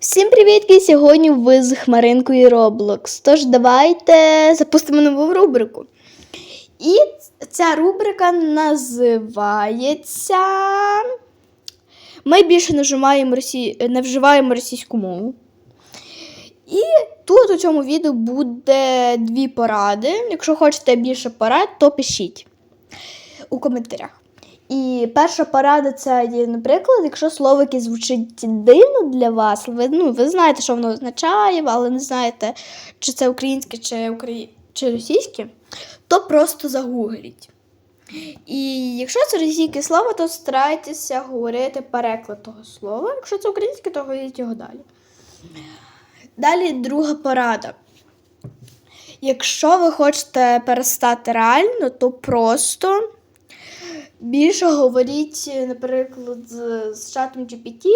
Всім привітки! Сьогодні ви з Хмаринкою Roblox. Тож давайте запустимо нову рубрику. І ця рубрика називається Ми більше не вживаємо, росі... не вживаємо російську мову. І тут у цьому відео буде дві поради. Якщо хочете більше порад, то пишіть у коментарях. І перша порада це наприклад, якщо слово яке звучить дивно для вас, ви, ну, ви знаєте, що воно означає, але не знаєте, чи це українське, чи, украї... чи російське, то просто загугліть. І якщо це російське слово, то старайтеся говорити переклад того слова. Якщо це українське, то говоріть його далі. Далі друга порада. Якщо ви хочете перестати реально, то просто більше говоріть, наприклад, з, з чатом GPT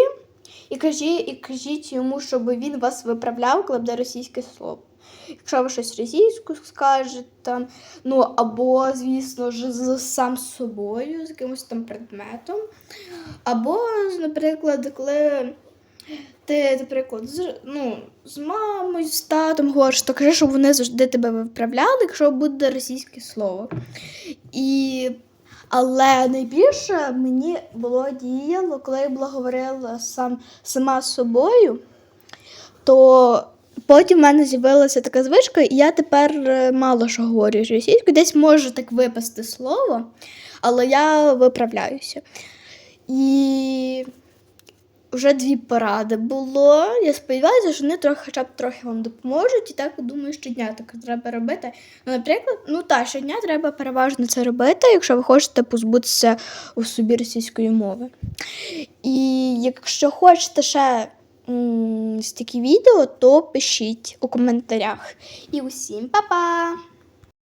і кажіть, і кажіть йому, щоб він вас виправляв, коли буде російське слово. Якщо ви щось російську скажете, там, ну або, звісно ж, з сам собою, з якимось там предметом. Або, наприклад, коли ти, наприклад, з, ну, з мамою, з татом говориш, то кажи, щоб вони завжди тебе виправляли, якщо буде російське слово. І... Але найбільше мені було діяло, коли я була говорила сам, сама з собою, то потім в мене з'явилася така звичка, і я тепер е, мало що говорю російською. Десь може так випасти слово, але я виправляюся. І вже дві поради було. Я сподіваюся, що вони трохи хоча б трохи вам допоможуть. І так думаю, щодня так треба робити. Ну, наприклад, ну так, щодня треба переважно це робити, якщо ви хочете позбутися у собі російської мови. І якщо хочете ще м, такі відео, то пишіть у коментарях. І усім па-па!